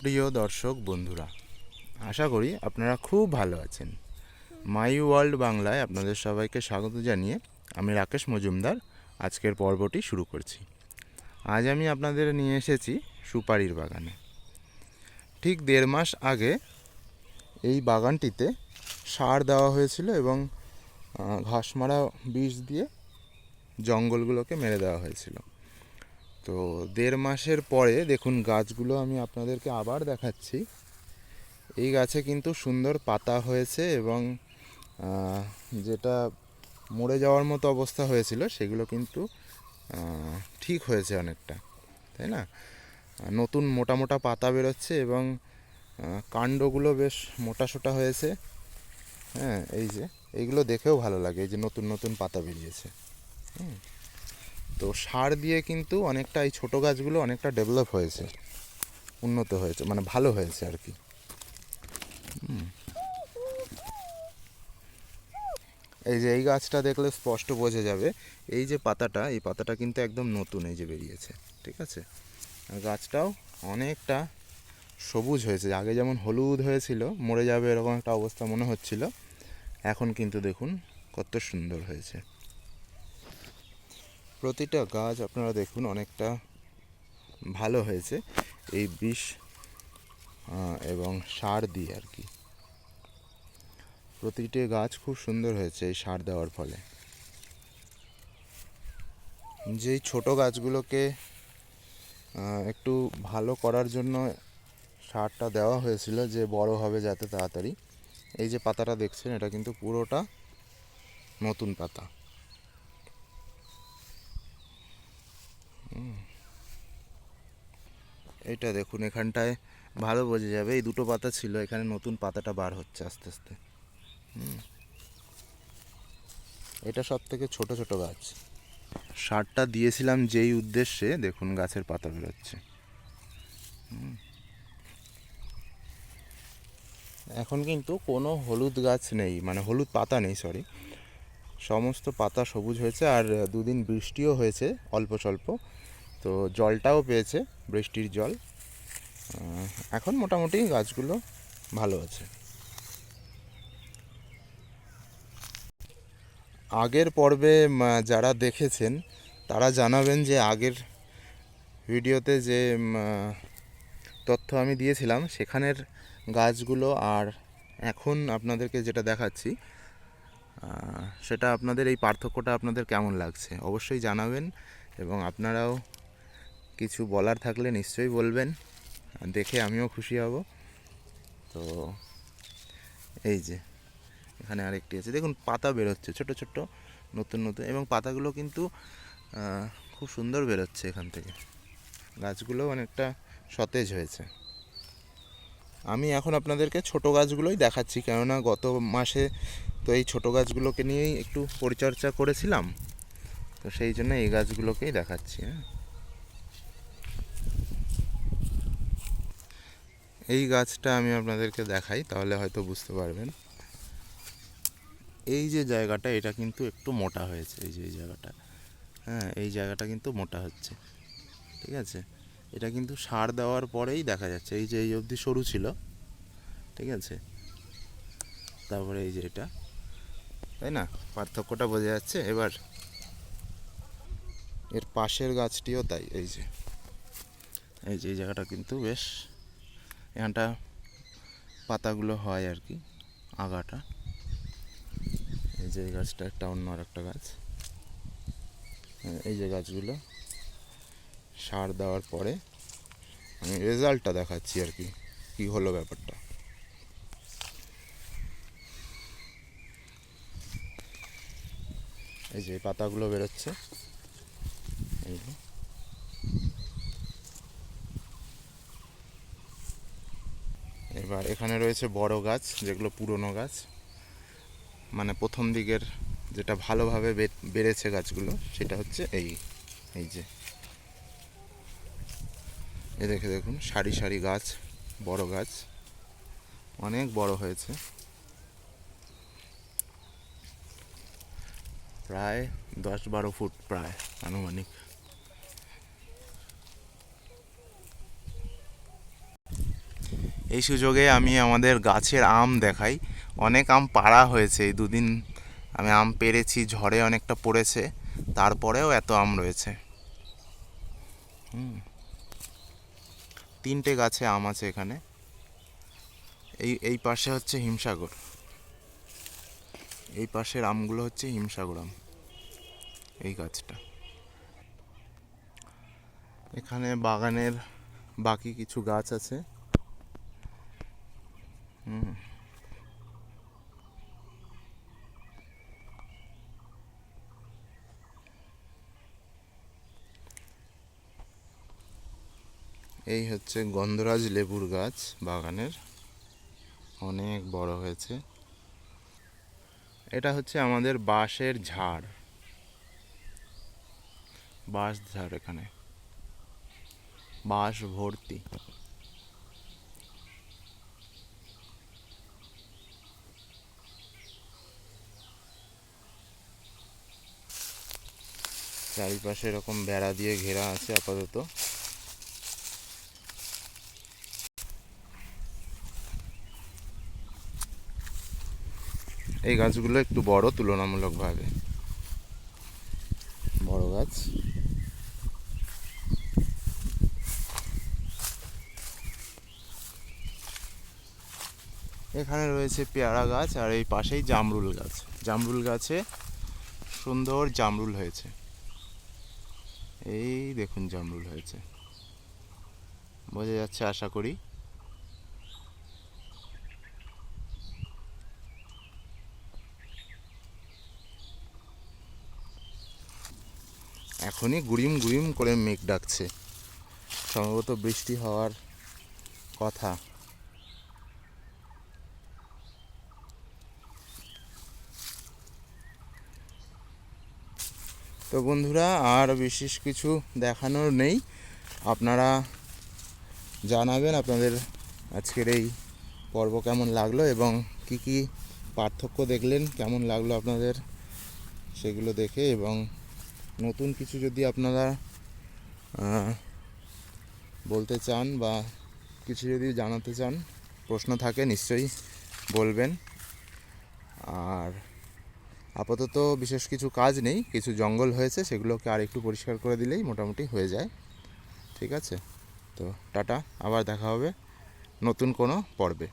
প্রিয় দর্শক বন্ধুরা, আশা করি আপনারা খুব ভালো আছেন। মাই ওয়ার্ল্ড বাংলায় আপনাদের সবাইকে স্বাগত জানিয়ে আমি রাকেশ মজুমদার আজকের পর্বটি শুরু করছি। আজ আমি আপনাদের নিয়ে এসেছি সুপারির বাগানে। ঠিক দেড় মাস আগে এই বাগানটিতে সার দেওয়া হয়েছিল এবং ঘাস মারা বিষ দিয়ে জঙ্গলগুলোকে মেরে দেওয়া হয়েছিল। তো দেড় মাসের পরে দেখুন, গাছগুলো আমি আপনাদেরকে আবার দেখাচ্ছি। এই গাছে কিন্তু সুন্দর পাতা হয়েছে এবং যেটা মরে যাওয়ার মতো অবস্থা হয়েছিল, সেগুলো কিন্তু ঠিক হয়েছে অনেকটা, তাই না? নতুন মোটা মোটা পাতা বেরোচ্ছে এবং কাণ্ডগুলো বেশ মোটা সোটা হয়েছে। হ্যাঁ এই যে এইগুলো দেখেও ভালো লাগে, এই যে নতুন নতুন পাতা বেরিয়েছে। হুম। তো সার দিয়ে কিন্তু অনেকটা এই ছোটো গাছগুলো অনেকটা ডেভেলপ হয়েছে, উন্নত হয়েছে মানে ভালো হয়েছে আর কি। এই যে এই গাছটা দেখলে স্পষ্ট বোঝা যাবে, এই যে পাতাটা, এই পাতাটা কিন্তু একদম নতুন এই যে বেরিয়েছে, ঠিক আছে? গাছটাও অনেকটা সবুজ হয়েছে, আগে যেমন হলুদ হয়েছিল, মরে যাবে এরকম একটা অবস্থা মনে হচ্ছিল, এখন কিন্তু দেখুন কত সুন্দর হয়েছে। প্রতিটা গাছ আপনারা দেখুন অনেকটা ভালো হয়েছে। এই বিষ এবং সার দিয়ে আর কি। প্রতিটি গাছ খুব সুন্দর হয়েছে এই সার দেওয়ার ফলে। যেই ছোট গাছগুলোকে একটু ভালো করার জন্য সারটা দেওয়া হয়েছিল যে বড় হবে যাতে তাড়াতাড়ি। এই যে পাতাটা দেখছেন, এটা কিন্তু পুরোটা নতুন পাতা। এইটা দেখুন, এখানটায় ভালো বোঝা যাবে। এই দুটো পাতা ছিল, এখানে নতুন পাতাটা বার হচ্ছে আস্তে আস্তে। এটা সব থেকে ছোট ছোট গাছ। সারটা দিয়েছিলাম যেই উদ্দেশ্যে, দেখুন গাছের পাতা বেরোচ্ছে। এখন কিন্তু কোনো হলুদ গাছ নেই মানে হলুদ পাতা নেই সরি সমস্ত পাতা সবুজ হয়েছে আর দুদিন বৃষ্টিও হয়েছে অল্প স্বল্প। তো জলটাও পেয়েছে বৃষ্টির জল। এখন মোটামুটি গাছগুলো ভালো আছে। আগের পর্বে যারা দেখেছেন, তারা জানাবেন যে আগের ভিডিওতে যে তথ্য আমি দিয়েছিলাম, সেখানের গাছগুলো আর এখন আপনাদেরকে যেটা দেখাচ্ছি সেটা আপনাদের এই পার্থক্যটা আপনাদের কেমন লাগছে? অবশ্যই জানাবেন এবং আপনারাও কিছু বলার থাকলে নিশ্চয়ই বলবেন। দেখে আমিও খুশি হব। তো এই যে, এখানে আরেকটি আছে। দেখুন, পাতা বেরোচ্ছে, ছোট ছোট, নতুন নতুন, এবং পাতাগুলো কিন্তু খুব সুন্দর বেরোচ্ছে এখান থেকে। গাছগুলো অনেকটা সতেজ হয়েছে। আমি এখন আপনাদেরকে ছোট গাছগুলোই দেখাচ্ছি, কেননা গত মাসে তো এই ছোট গাছগুলোকে নিয়েই একটু পরিচর্যা করেছিলাম। তো সেই জন্য এই গাছগুলোকেই দেখাচ্ছি হ্যাঁ। এই গাছটা আমি আপনাদেরকে দেখাই, তাহলে হয়তো বুঝতে পারবেন। এই যে জায়গাটা, এটা কিন্তু একটু মোটা হয়েছে, এই যে, এই জায়গাটা। হ্যাঁ এই জায়গাটা কিন্তু মোটা হচ্ছে, ঠিক আছে? এটা কিন্তু সার দেওয়ার পরেই দেখা যাচ্ছে, এই যে, এই অবধি সরু ছিল, ঠিক আছে? তারপরে এই যে এটা। তাই না? পার্থক্যটা বোঝা যাচ্ছে। এবার এর পাশের গাছটিও তাই, এই যে। এই যে, এই জায়গাটা কিন্তু বেশ এখানটা পাতাগুলো হয় আর কি, আগাটা। এই যে গাছটা একটা অন্য আর একটা গাছ। এই যে গাছগুলো সার দেওয়ার পরে আমি রেজাল্টটা দেখাচ্ছি আর কি, কী হলো ব্যাপারটা। এই যে পাতাগুলো বেরোচ্ছে। এই। এবার এখানে রয়েছে বড় গাছ, যেগুলো পুরনো গাছ। মানে প্রথম দিকের যেটা ভালোভাবে বেড়েছে গাছগুলো, সেটা হচ্ছে এই এই যে। এ দেখে দেখুন, সারি সারি গাছ, বড় গাছ। অনেক বড় হয়েছে। প্রায় দশ বারো ফুট প্রায় আনুমানিক। এই সুযোগে আমি আমাদের গাছের আম দেখাই। অনেক আম পাড়া হয়েছে। এই দুদিন আমি আম পেরেছি, ঝড়ে অনেকটা পড়েছে। তারপরেও এত আম রয়েছে। তিনটে গাছে আম আছে এখানে। এই এই পাশে হচ্ছে হিমসাগর। এই পাশের আমগুলো হচ্ছে হিমসাগর আম, এই গাছটা। এখানে বাগানের বাকি কিছু গাছ আছে। এই হচ্ছে গন্ধরাজ লেবুর গাছ, বাগানের। অনেক বড় হয়েছে। এটা হচ্ছে আমাদের বাঁশের ঝাড়। বাঁশ ঝাড় এখানে। বাঁশ ভর্তি। চারিপাশে এরকম বেড়া দিয়ে ঘেরা আছে আপাতত। এই গাছগুলো একটু বড়, তুলনামূলকভাবে। বড় গাছ। এখানে রয়েছে পেয়ারা গাছ আর এই পাশেই জামরুল গাছ। জামরুল গাছে সুন্দর জামরুল হয়েছে। এই দেখুন জামরুল হয়েছে। বোঝা যাচ্ছে, আশা করি। এখনই গুড়িম গুড়িম করে মেঘ ডাকছে। সম্ভবত বৃষ্টি হওয়ার কথা। তো বন্ধুরা, আর বিশেষ কিছু দেখানোর নেই। আপনারা জানাবেন আপনাদের আজকের এই পর্ব কেমন লাগল এবং কি কি পার্থক্য দেখলেন, কেমন লাগল আপনাদের, সেগুলো দেখে এবং নতুন কিছু যদি আপনারা বলতে চান বা কিছু যদি জানাতে চান, প্রশ্ন থাকে নিশ্চয়ই বলবেন। আর আপাতত বিশেষ কিছু কাজ নেই, কিছু জঙ্গল হয়েছে, সেগুলোকে আর একটু পরিষ্কার করে দিলেই মোটামুটি হয়ে যায়। ঠিক আছে? তো টাটা, আবার দেখা হবে নতুন কোনো পর্বে।